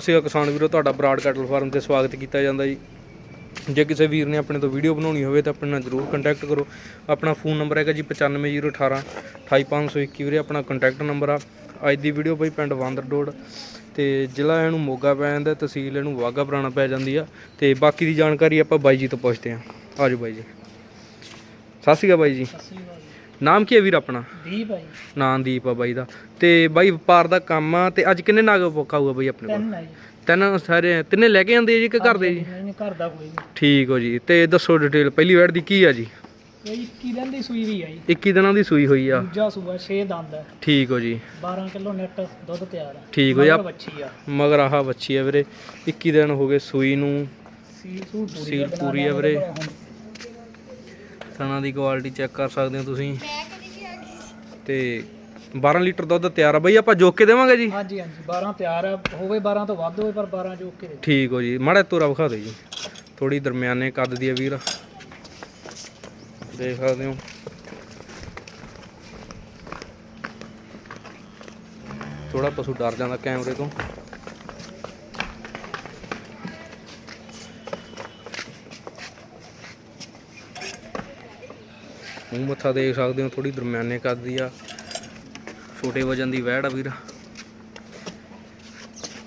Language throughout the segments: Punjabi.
ਅਸੀਂ ਕਿਸਾਨ ਵੀਰੋ ਤੁਹਾਡਾ ਬਰਾਡ ਕੈਟਲ ਫਾਰਮ ਤੇ ਸਵਾਗਤ ਕੀਤਾ ਜਾਂਦਾ ਜੀ। ਜੇ ਕਿਸੇ ਵੀਰ ਨੇ ਆਪਣੇ ਤੋਂ ਵੀਡੀਓ ਬਣਾਉਣੀ ਹੋਵੇ ਤਾਂ ਆਪਣੇ ਨਾਲ ਜਰੂਰ ਕੰਟੈਕਟ ਕਰੋ। ਆਪਣਾ ਫੋਨ ਨੰਬਰ ਹੈਗਾ ਜੀ 95018 28521 ਵੀਰੇ, ਆਪਣਾ ਕੰਟੈਕਟ ਨੰਬਰ ਆ। ਅੱਜ ਦੀ ਵੀਡੀਓ ਬਈ ਪਿੰਡ ਵਾਂਦਰ ਡੋੜ ਤੇ ਜ਼ਿਲ੍ਹਾ ਇਹਨੂੰ ਮੋਗਾ ਪੈ ਜਾਂਦਾ, ਤਹਿਸੀਲ ਇਹਨੂੰ ਵਾਗਾ ਪੁਰਾਣਾ ਪੈ ਜਾਂਦੀ ਆ। ਤੇ ਬਾਕੀ ਦੀ ਜਾਣਕਾਰੀ ਆਪਾਂ ਬਾਈ ਜੀ ਤੋਂ ਪੁੱਛਦੇ ਹਾਂ ਆਜੋ ਬਾਈ ਜੀ। ਸਤਿ ਸ਼੍ਰੀ ਅਕਾਲ ਬਾਈ ਜੀ। ਨਾਮ ਕੀ ਹੈ ਵੀਰ ਆਪਣਾ? ਦੀਪ ਹੈ ਨਾਮ ਦੀਪ ਆ ਬਾਈ ਦਾ। ਤੇ ਬਾਈ ਵਪਾਰ ਦਾ ਕੰਮ ਆ ਤੇ ਅੱਜ ਕਿੰਨੇ ਨਾਗ ਪਕਾਊਗਾ ਬਾਈ ਆਪਣੇ ਕੋਲ? ਤਿੰਨ ਹੈ ਜੀ। ਤਿੰਨ ਸਾਰੇ ਤਿੰਨੇ ਲੈ ਕੇ ਆਂਦੇ ਜੀ ਕਿ ਘਰ ਦੇ ਜੀ? ਨਹੀਂ ਨਹੀਂ ਘਰ ਦਾ ਕੋਈ ਨਹੀਂ। ਠੀਕ ਹੋ ਜੀ। ਤੇ ਦੱਸੋ ਡਿਟੇਲ ਪਹਿਲੀ ਵੈੜ ਦੀ ਕੀ ਆ ਜੀ? ਇਹ 21 ਦਿਨ ਦੀ ਸੂਈ ਵੀ ਹੈ ਜੀ। 21 ਦਿਨਾਂ ਦੀ ਸੂਈ ਹੋਈ ਆ। ਦੂਜਾ ਸੂਆ 6 ਦੰਦ ਹੈ ਠੀਕ ਹੋ ਜੀ। 12 ਕਿਲੋ ਨੈਟ ਦੁੱਧ ਤਿਆਰ ਹੈ ਠੀਕ ਹੋ ਜੀ। ਮਗਰ ਬੱਚੀ ਆ। ਮਗਰ ਆਹ ਬੱਚੀ ਆ ਵੀਰੇ। 21 ਦਿਨ ਹੋ ਗਏ ਸੂਈ ਨੂੰ। ਸੀਲ ਸੂਲ ਪੂਰੀ ਸੀਲ ਆ, ਪੂਰੀ ਆ ਬਣਾ ਵੀਰੇ। ਥਣਾ ਦੀ ਕੁਆਲਿਟੀ ਚੈੱਕ ਕਰ ਸਕਦੇ ਹੋ ਤੁਸੀਂ। ਤੇ 12 ਲੀਟਰ ਦੁੱਧ ਤਿਆਰ ਆ ਬਈ ਆਪਾਂ ਜੋਕ ਕੇ ਦੇਵਾਂਗੇ ਜੀ? ਹਾਂਜੀ ਹਾਂਜੀ 12 ਤਿਆਰ ਹੈ ਹੋਵੇ 12 ਤੋਂ ਵੱਧ ਹੋਵੇ ਪਰ 12 ਜੋ ਕੇ ਠੀਕ ਹੋ ਜੀ। ਮਾੜਾ ਤੋਰਾ ਵਿਖਾ ਦਿਓ ਜੀ। ਥੋੜੀ ਦਰਮਿਆਨੇ ਕੱਦ ਦੀ ਆ ਵੀਰ। ਦੇਖ ਸਕਦੇ ਹੋ। ਥੋੜਾ ਪਸ਼ੂ ਡਰ ਜਾਂਦਾ ਕੈਮਰੇ ਤੋਂ। ਮੂੰਹ ਮੱਥਾ ਦੇਖ ਸਕਦੇ ਹੋ ਥੋੜੀ ਦਰਮਿਆਨੇ ਕੱਦ ਦੀ ਆ। ਛੋਟੇ ਵਜਨ ਦੀ ਵਹਿੜ ਆ ਵੀਰ।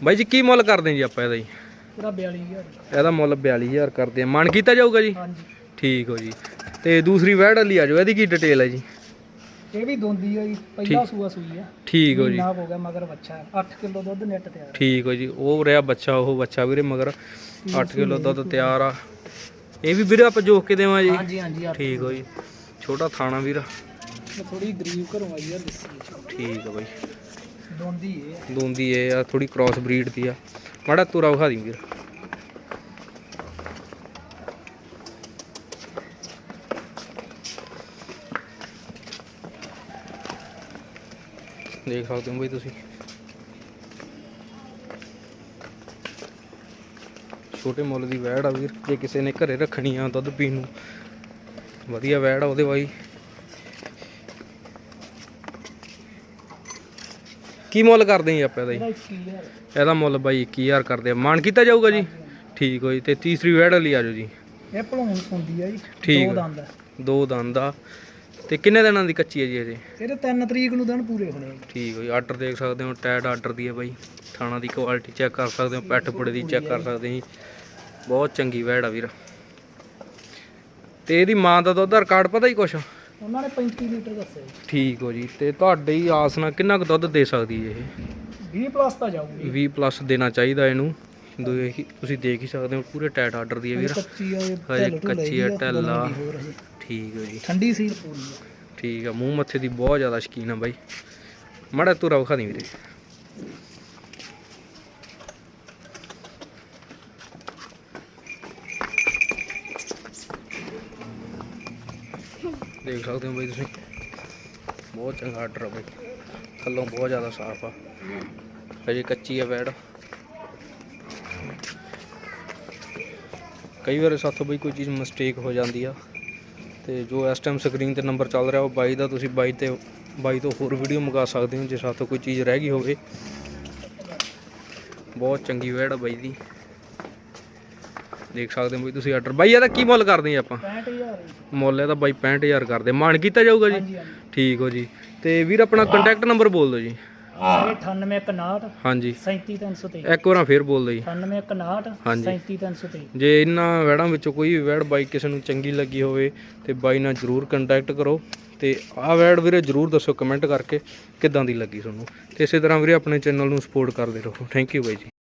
ਬਾਈ ਜੀ ਕੀ ਮੁੱਲ ਕਰਦੇ ਜੀ ਆਪਾਂ ਇਹਦਾ ਜੀ? ਪੂਰਾ 42000 ਇਹਦਾ ਮੁੱਲ 42000 ਕਰਦੇ ਆ। ਮਨ ਕੀਤਾ ਜਾਊਗਾ ਜੀ? ਹਾਂਜੀ। ਠੀਕ ਹੋ ਜੀ। ਤੇ ਦੂਸਰੀ ਵੈੜ ਵਾਲੀ ਆ ਜਾਓ ਇਹਦੀ ਕੀ ਡਿਟੇਲ ਹੈ ਜੀ? ਇਹ ਵੀ ਦੋਂਦੀ ਹੈ ਜੀ ਪਹਿਲਾ ਸੂਆ ਸੂਈ ਆ। ਠੀਕ ਹੋ ਜੀ। ਨਾ ਹੋ ਗਿਆ ਮਗਰ ਬੱਚਾ। 8 ਕਿਲੋ ਦੁੱਧ ਨੈਟ ਤਿਆਰ ਠੀਕ ਹੋ ਜੀ। ਉਹ ਰਿਹਾ ਬੱਚਾ ਉਹ ਬੱਚਾ ਵੀਰੇ ਮਗਰ। 8 ਕਿਲੋ ਦੁੱਧ ਤਿਆਰ ਆ। ਇਹ ਵੀ ਵੀਰੇ ਆਪਾਂ ਜੋਕ ਕੇ ਦੇਵਾਂ ਜੀ? ਹਾਂਜੀ ਹਾਂਜੀ ਆ ਠੀਕ ਹੋ ਜੀ। ਛੋਟਾ ਥਾਣਾ ਵੀਰ। ਥੋੜੀ ਗਰੀਬ ਘਰੋਂ ਆਈ ਆ ਲੱਸੀ ਠੀਕ ਆ ਬਾਈ। ਦੋਂਦੀ ਇਹ ਦੂੰਦੀ ਇਹ ਆ ਥੋੜੀ ਕ੍ਰਾਸ ਬਰੀਡ ਦੀ ਆ। ਮਾੜਾ ਤੁਰਾ ਵਿਖਾ ਦੀ ਵੀਰ। ਦੇਖ ਸਕਦੇ ਹੋ ਬਈ ਤੁਸੀਂ। ਛੋਟੇ ਮੁੱਲ ਦੀ ਵੈੜ ਆ ਵੀਰ। ਜੇ ਕਿਸੇ ਨੇ ਘਰੇ ਰੱਖਣੀ ਆ ਦੁੱਧ ਪੀਣ ਨੂੰ ਵਧੀਆ ਵੈੜ ਆ ਉਹਦੇ ਬਾਈ। ਕੀ ਮੁੱਲ ਕਰਦੇ ਜੀ ਆਪਾਂ ਇਹਦਾ ਜੀ? ਇਹਦਾ 21000 ਇਹਦਾ ਮੁੱਲ ਬਾਈ 21000 ਕਰਦੇ ਆ। ਮਾਨ ਕੀਤਾ ਜਾਊਗਾ ਜੀ? ਠੀਕ ਹੋ ਜੀ ਤੇ ਤੀਸਰੀ ਵੈੜ ਲਈ ਆ ਜਾਓ ਜੀ। ਇਹ ਭਲੂਣ ਸੁੰਦੀ ਆ ਜੀ ਠੀਕ ਦੋ। ਦੰਦ ਆ। ਦੋ ਦੰਦ ਆ। ਤੇ ਕਿੰਨੇ ਦਿਨਾਂ ਦੀ ਕੱਚੀ ਹੈ ਜੀ ਅਜੇ ਇਹਦੇ 3 ਤਰੀਕ ਨੂੰ ਦਿਨ ਪੂਰੇ ਹੋਣੇ। ਠੀਕ ਹੋ ਜੀ ਆਰਡਰ ਦੇਖ ਸਕਦੇ ਹੋ ਟੈਡ ਆਰਡਰ ਦੀ ਹੈ ਬਾਈ। ਥਾਣਾ ਦੀ ਕੁਆਲਿਟੀ ਚੈੱਕ ਕਰ ਸਕਦੇ ਹੋ ਪੈਟ ਪੁੜੇ ਦੀ ਚੈੱਕ ਕਰ ਸਕਦੇ ਹੋ ਬਹੁਤ ਚੰਗੀ ਵੈੜ ਆ ਵੀਰ। ਤੇ ਇਹਦੀ ਮਾਂ ਦਾ ਦੁੱਧ ਰਿਕਾਰਡ ਪਤਾ ਹੀ ਕੁਛ? ਉਹਨਾਂ ਨੇ 35 ਲੀਟਰ ਦੱਸਿਆ ਜੀ। ਠੀਕ ਹੋ ਜੀ ਤੇ ਤੁਹਾਡੀ ਆਸ ਨਾਲ ਕਿੰਨਾ ਕੁ ਦੁੱਧ ਦੇ ਸਕਦੀ ਹੈ ਇਹ? 20 ਪਲੱਸ ਤਾਂ ਜਾਊਗੀ। 20 ਪਲੱਸ ਦੇਣਾ ਚਾਹੀਦਾ ਇਹਨੂੰ। ਦੋ ਇਹੀ- ਤੁਸੀਂ ਦੇਖ ਹੀ ਸਕਦੇ ਹੋ ਪੂਰੇ ਟੈਟ ਆਰਡਰ ਦੀ ਹੈ ਵੀਰ ਕੱਚੀ ਆ ਇਹ ਹਜੇ ਢਿੱਲ ਢੁੱਲ ਕੱਚੀ ਆ, ਹੈਗੀ ਢਿੱਲ ਆ। ਬਣਾਉਣੀ ਹੋਰ ਹਜੇ। ਠੀਕ ਹੋ ਜੀ। ਠੰਡੀ ਸੀਲ ਪੂਰੀ ਆ। ਠੀਕ ਆ ਮੂੰਹ ਮੱਥੇ ਦੀ ਬਹੁਤ ਜ਼ਿਆਦਾ ਸ਼ਕੀਨ ਆ ਬਾਈ। ਮਾੜਾ ਤੁਰਾ ਵਿਖਾ ਦੀ ਵੀਰੇ। ਦੇਖ ਸਕਦੇ ਹੋ ਬਾਈ ਤੁਸੀਂ। ਬਹੁਤ ਚੰਗਾ ਆਰਡਰ ਆ ਬਾਈ। ਥੱਲੋਂ ਬਹੁਤ ਜ਼ਿਆਦਾ ਸਾਫ਼ ਆ। ਹਜੇ ਕੱਚੀ ਆ ਵੈੜ ਕਈ ਵਾਰ ਸਾਥੋਂ ਬਈ ਕੋਈ ਚੀਜ਼ ਮਿਸਟੇਕ ਹੋ ਜਾਂਦੀ ਆ। ਤੇ ਜੋ ਇਸ ਟਾਈਮ ਸਕਰੀਨ ਤੇ ਨੰਬਰ ਚੱਲ ਰਿਹਾ ਉਹ ਬਾਈ ਦਾ ਤੁਸੀਂ ਬਾਈ ਤੇ ਬਾਈ ਤੋਂ ਹੋਰ ਵੀਡੀਓ ਮੰਗਾ ਸਕਦੇ ਹੋ, ਜੇ ਸਾਥੋਂ ਕੋਈ ਚੀਜ਼ ਰਹਿ ਗਈ ਹੋਵੇ। ਬਹੁਤ ਚੰਗੀ ਵੈੜ ਆ ਬਾਈ ਦੀ। ਦੇਖ ਸਕਦੇ ਹੋ ਬਈ ਤੁਸੀਂ ਆਰਡਰ ਬਾਈ ਇਹਦਾ ਕੀ ਮੁੱਲ ਕਰਦੇ ਆਪਾਂ? 65000 ਜੀ ਮੁੱਲ ਇਹਦਾ ਬਾਈ 65000 ਕਰਦੇ। ਮਾਨ ਕੀਤਾ ਜਾਊਗਾ ਜੀ? ਠੀਕ ਹੋ ਜੀ। ਤੇ ਵੀਰ ਆਪਣਾ ਕੰਟੈਕਟ ਨੰਬਰ ਬੋਲ ਦਿਓ ਜੀ। ਇਹ 9861 ਹਾਂਜੀ। 37323 ਇੱਕ ਵਾਰਾਂ ਫੇਰ ਬੋਲ ਦਿਓ ਜੀ। 9861 ਹਾਂਜੀ। 37323 ਜੇ ਇਹਨਾਂ ਵੈੜਾਂ ਵਿੱਚੋਂ ਕੋਈ ਵੀ ਵੈੜ ਬਾਈ ਕਿਸੇ ਨੂੰ ਚੰਗੀ ਲੱਗੀ ਹੋਵੇ ਤੇ ਬਾਈ ਨਾਲ ਜਰੂਰ ਕੰਟੈਕਟ ਕਰੋ। ਤੇ ਆਹ ਵੈੜ ਵੀਰੇ ਜਰੂਰ ਦੱਸੋ ਕਮੈਂਟ ਕਰਕੇ ਕਿੱਦਾਂ ਦੀ ਲੱਗੀ ਤੁਹਾਨੂੰ। ਤੇ ਇਸੇ ਤਰ੍ਹਾਂ ਵੀਰੇ ਆਪਣੇ ਚੈਨਲ ਨੂੰ ਸਪੋਰਟ ਕਰਦੇ ਰਹੋ। ਥੈਂਕ ਯੂ ਬਾਈ ਜੀ।